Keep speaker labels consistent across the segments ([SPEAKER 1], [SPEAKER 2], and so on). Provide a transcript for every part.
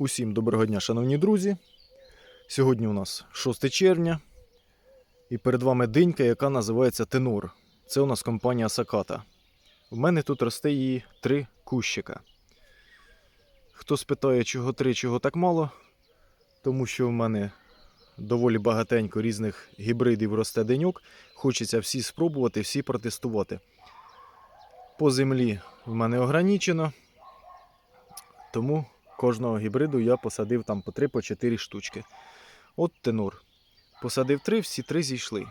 [SPEAKER 1] Усім доброго дня, шановні друзі. Сьогодні у нас 6 червня. І перед вами динька, яка називається Тенор. Це у нас компанія Саката. У мене тут росте її три кущика. Хто спитає, чого три, чого так мало, тому що в мене доволі багатенько різних гібридів росте деньок. Хочеться всі спробувати, всі протестувати. По землі в мене ограничено, тому кожного гібриду я посадив там по 3 по 4 штучки. От тенор. Посадив три, всі три зійшли.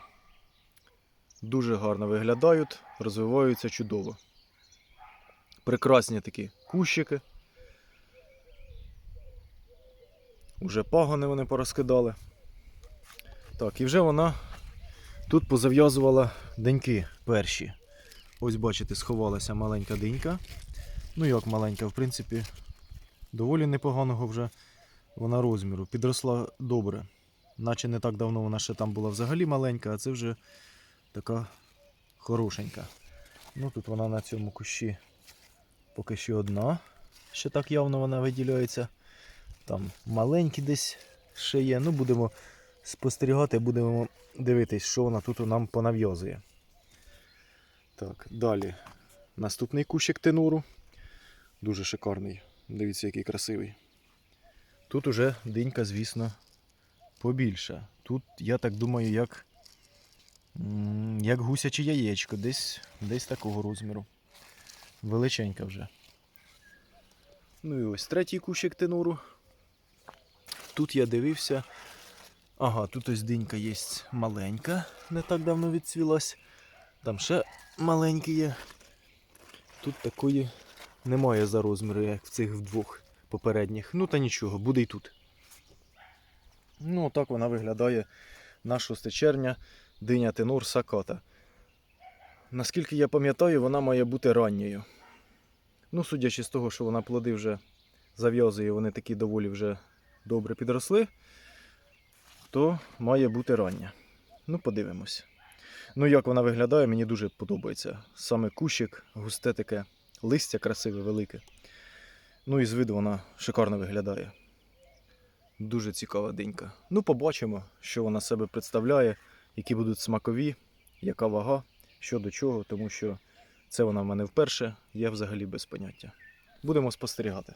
[SPEAKER 1] Дуже гарно виглядають, розвиваються чудово. Прекрасні такі кущики. Уже пагони вони порозкидали. Так, і вже вона тут позав'язувала деньки перші. Ось, бачите, сховалася маленька денька. Ну як маленька, в принципі, доволі непоганого вже вона розміру. Підросла добре. Наче не так давно вона ще там була взагалі маленька, а це вже така хорошенька. Ну тут вона на цьому кущі поки що одна. Ще так явно вона виділяється. Там маленькі десь ще є. Ну, будемо спостерігати, будемо дивитись, що вона тут нам понав'язує. Так, далі. Наступний кущик тенуру. Дуже шикарний. Дивіться, який красивий. Тут уже динька, звісно, побільша. Тут, я так думаю, як, як гусяче яєчко, десь, десь такого розміру. Величенька вже. Ну і ось третій кущик тенуру. Тут я дивився. Ага, тут ось динька є маленька, не так давно відцвілась. Там ще маленький є. Тут такої немає за розміру, як в цих двох попередніх. Ну та нічого, буде й тут. Ну, так вона виглядає на 6 червня диня тенор саката. Наскільки я пам'ятаю, вона має бути ранньою. Ну, судячи з того, що вона плоди вже зав'язує, вони такі доволі вже добре підросли, то має бути рання. Ну, подивимось. Ну, як вона виглядає, мені дуже подобається. Саме кущик, густе таке, листя красиве, велике. Ну і з виду вона шикарно виглядає. Дуже цікава денька. Ну, побачимо, що вона себе представляє, які будуть смакові, яка вага, що до чого, тому що це вона в мене вперше, я взагалі без поняття. Будемо спостерігати.